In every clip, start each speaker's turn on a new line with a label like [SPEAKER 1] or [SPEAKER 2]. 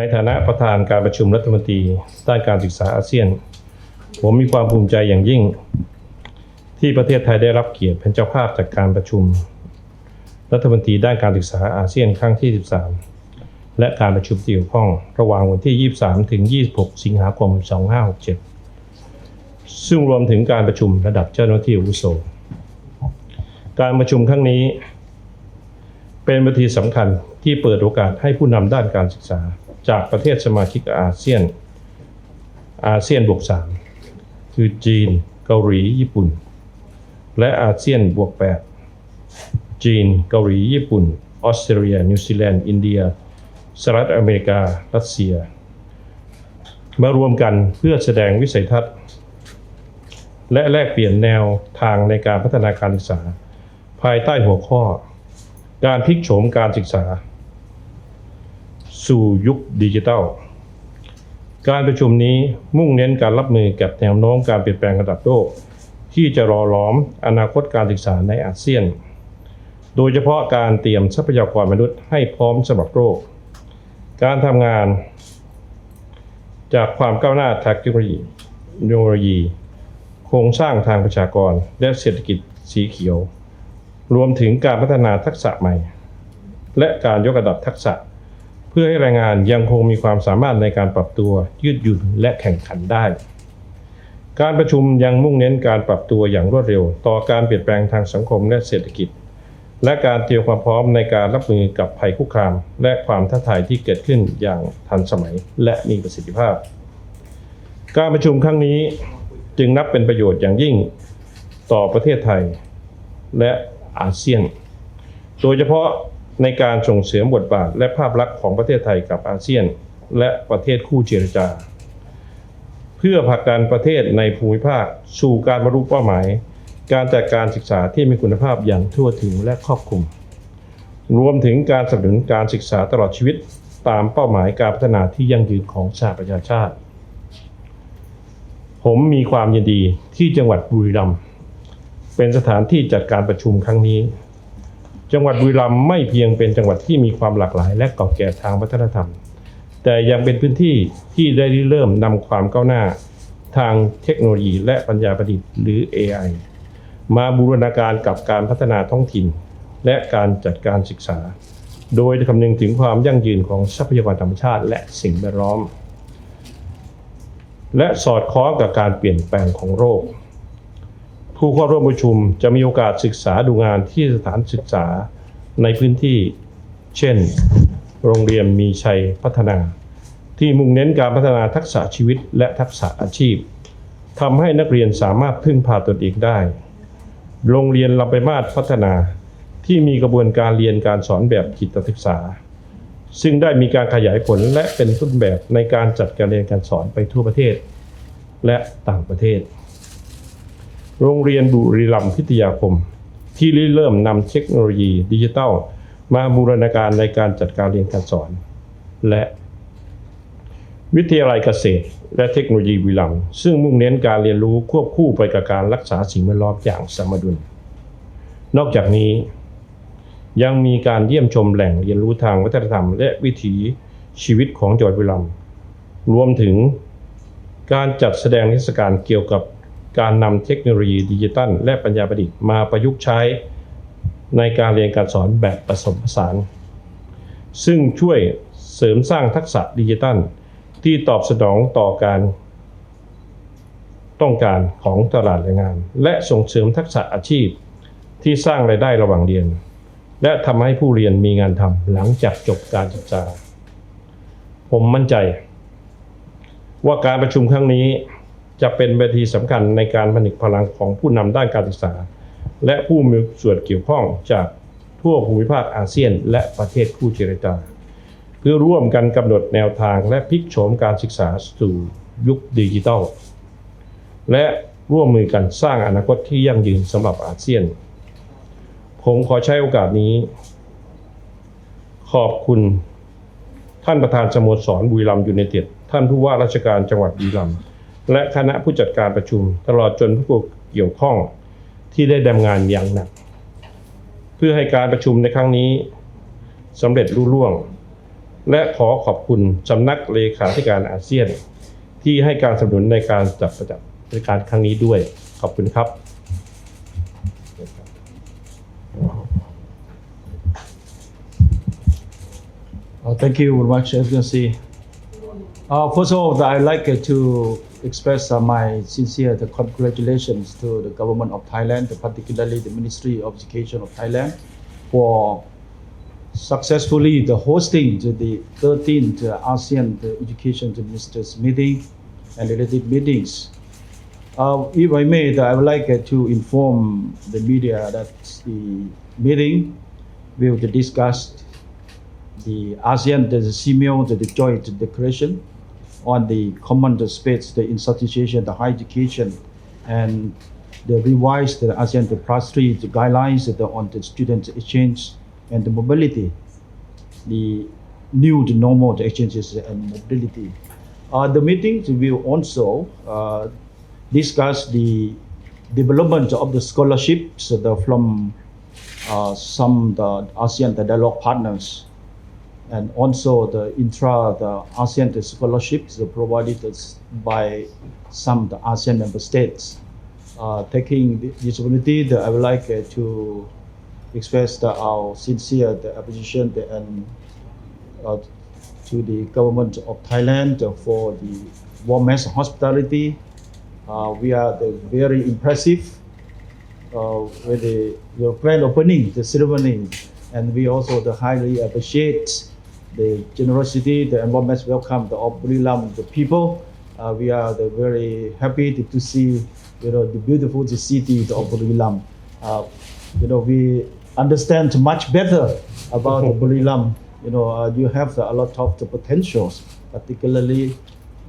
[SPEAKER 1] ในฐานะประธานการประชุมรัฐมนตรีด้านการศึกษาอาเซียน ผมมีความภูมิใจอย่างยิ่ง ที่ประเทศไทยได้รับเกียรติเป็นเจ้าภาพจากการประชุม รัฐมนตรีด้านการศึกษาอาเซียนครั้งที่ 13 และการประชุมที่เกี่ยวข้อง ระหว่างวันที่ 23 ถึง 26 สิงหาคม 2567 ซึ่งรวมถึงการประชุมระดับเจ้าหน้าที่อาวุโสการประชุมครั้งนี้ เป็นวิธีสำคัญที่เปิดโอกาสให้ผู้นำด้านการศึกษา จากประเทศสมาชิกอาเซียน อาเซียนบวก3คือจีน เกาหลี ญี่ปุ่น และอาเซียนบวก8จีน เกาหลี ญี่ปุ่น ออสเตรเลีย นิวซีแลนด์ อินเดีย สหรัฐอเมริกา รัสเซีย มารวมกันเพื่อแสดงวิสัยทัศน์ และแลกเปลี่ยนแนวทางในการพัฒนาการศึกษา ภายใต้หัวข้อ การพลิกโฉมการศึกษา สู่ยุคดิจิทัล การประชุมนี้มุ่งเน้นการรับมือกับแนวโน้มการเปลี่ยนแปลงระดับโลก ที่จะรอล้อมอนาคตการศึกษาในอาเซียน โดยเฉพาะการเตรียมทรัพยากรมนุษย์ให้พร้อมสำหรับโลก การทำงาน จากความก้าวหน้าทางเทคโนโลยีโนโลยีโครงสร้างทางประชากรและเศรษฐกิจสีเขียว รวมถึงการพัฒนาทักษะใหม่ และการยกระดับทักษะ พื่อให้แรงงานยังคงมีความสามารถในการปรับตัวยืดหยุ่นและแข่งขันได้ การประชุมยังมุ่งเน้นการปรับตัวอย่างรวดเร็ว ต่อการเปลี่ยนแปลงทางสังคมและเศรษฐกิจ และการเตรียมความพร้อมในการรับมือกับภัยคุกคาม และความท้าทายที่เกิดขึ้นอย่างทันสมัยและมีประสิทธิภาพ การประชุมครั้งนี้จึงนับเป็นประโยชน์อย่างยิ่งต่อประเทศไทยและอาเซียน โดยเฉพาะ ในการส่งเสริมบทบาทและภาพลักษณ์ของประเทศไทยกับอาเซียน และประเทศคู่เจรจา เพื่อผลักดันประเทศในภูมิภาค สู่การบรรลุเป้าหมาย การจัดการศึกษาที่มีคุณภาพอย่างทั่วถึงและครอบคลุม รวมถึงการสนับสนุนการศึกษาตลอดชีวิตตามเป้าหมายการพัฒนาที่ยั่งยืนของสหประชาชาติ ผมมีความยินดีที่จังหวัดบุรีรัมย์เป็นสถานที่จัดการประชุมครั้งนี้ จังหวัดบุรีรัมย์ไม่เพียงเป็นจังหวัดที่มีความหลากหลายและเก่าแก่ทางวัฒนธรรม แต่ยังเป็นพื้นที่ที่ได้ริเริ่มนำความก้าวหน้าทางเทคโนโลยีและปัญญาประดิษฐ์หรือ AI มาบูรณาการกับการพัฒนาท้องถิ่น และการจัดการศึกษา โดยคำนึงถึงความยั่งยืนของทรัพยากรธรรมชาติและสิ่งแวดล้อม และสอดคล้องกับการเปลี่ยนแปลงของโลก ผู้เข้าร่วมประชุมจะมีโอกาสศึกษาดูงานที่สถานศึกษาในพื้นที่ เช่น โรงเรียนมีชัยพัฒนา ที่มุ่งเน้นการพัฒนาทักษะชีวิตและทักษะอาชีพทำให้นักเรียนสามารถพึ่งพาตนเองได้ โรงเรียนลำไปมาศพัฒนาที่มีกระบวนการเรียนการสอนแบบจิตศึกษา ซึ่งได้มีการขยายผลและเป็นต้นแบบในการจัดการเรียนการสอนไปทั่วประเทศ และต่างประเทศ โรงเรียนบุรีรัมย์พิทยาคม ที่ริเริ่มนำเทคโนโลยีดิจิทัล มาบูรณาการในการจัดการเรียนการสอน และวิทยาลัยเกษตร และเทคโนโลยีบุรีรัมซึ่งมุ่งเน้นการเรียนรู้ควบคู่ไปกับการรักษาสิ่งแวดล้อมอย่างสมดุล นอกจากนี้ ยังมีการเยี่ยมชมแหล่งเรียนรู้ทางวัฒนธรรม และวิถีชีวิตของจังหวัดบุรีรัมรวมถึงการจัดแสดงนิทรรศการเกี่ยวกับ การนำเทคโนโลยีดิจิทัล และปัญญาประดิษฐ์มาประยุกต์ใช้ในการเรียนการสอนแบบผสมผสาน ซึ่งช่วยเสริมสร้างทักษะดิจิทัล ที่ตอบสนองต่อการต้องการของตลาดแรงงาน และส่งเสริมทักษะอาชีพที่สร้างรายได้ระหว่างเรียน และทำให้ผู้เรียนมีงานทำหลังจากจบการศึกษา ผมมั่นใจ ว่าการประชุมครั้งนี้ จะเป็นเวทีสำคัญในการผนึกพลังของผู้นำด้านการศึกษา และผู้มีส่วนเกี่ยวข้องจากทั่วภูมิภาคอาเซียน และประเทศคู่เจรจา เพื่อร่วมกันกำหนดแนวทางและพลิกโฉมการศึกษาสู่ยุคดิจิทัล และร่วมมือกันสร้างอนาคตที่ยั่งยืนสำหรับอาเซียน ผมขอใช้โอกาสนี้ ขอบคุณท่านประธานสโมสรบุรีรัมย์ยูไนเต็ดท่านผู้ว่าราชการจังหวัดบุรีรัมย์ และคณะผู้จัดการประชุม ตลอดจนผู้เกี่ยวข้องที่ได้ดำงานอย่างหนัก เพื่อให้การประชุมในครั้งนี้สำเร็จรุ่ร่วง และขอขอบคุณสำนักเลขาธิการอาเซียน ที่ให้การสนับสนุนในการจัดประจับริการครั้งนี้ด้วย ขอบคุณครับ
[SPEAKER 2] Uh, Thank you very much, Excellency. Uh, First of all, I'd like to express uh, my sincere congratulations to the government of Thailand, particularly the Ministry of Education of Thailand, for successfully the hosting the 13th ASEAN Education Ministers meeting and related meetings. Uh, If I may, I would like uh, to inform the media that the meeting will discuss the ASEAN, the CMO, the joint declaration on the common space, the institution, the higher education, and the revised the ASEAN plus three the guidelines the- on the student exchange and the mobility, the new the normal the exchanges and mobility. Uh, the meetings will also uh, discuss the development of the scholarships the, from uh, some the ASEAN the dialogue partners and also the intra the ASEAN scholarships provided by some of the ASEAN member states. Uh, taking this opportunity, I would like uh, to express the, our sincere the appreciation and uh, to the government of Thailand for the warmest hospitality. Uh, we are very impressive uh, with the, the grand opening, the ceremony, and we also the highly appreciate the generosity, the enormous welcome the of Buriram, the people. Uh, we are the very happy to, to see, you know, the beautiful the city of Buriram. Uh, you know, we understand much better about the Buriram. You know, uh, you have a lot of the potentials, particularly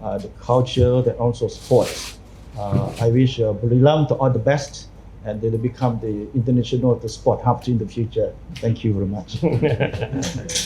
[SPEAKER 2] uh, the culture and also sports. Uh, I wish uh, to all the best and they will become the international the sport hub in the future. Thank you very much.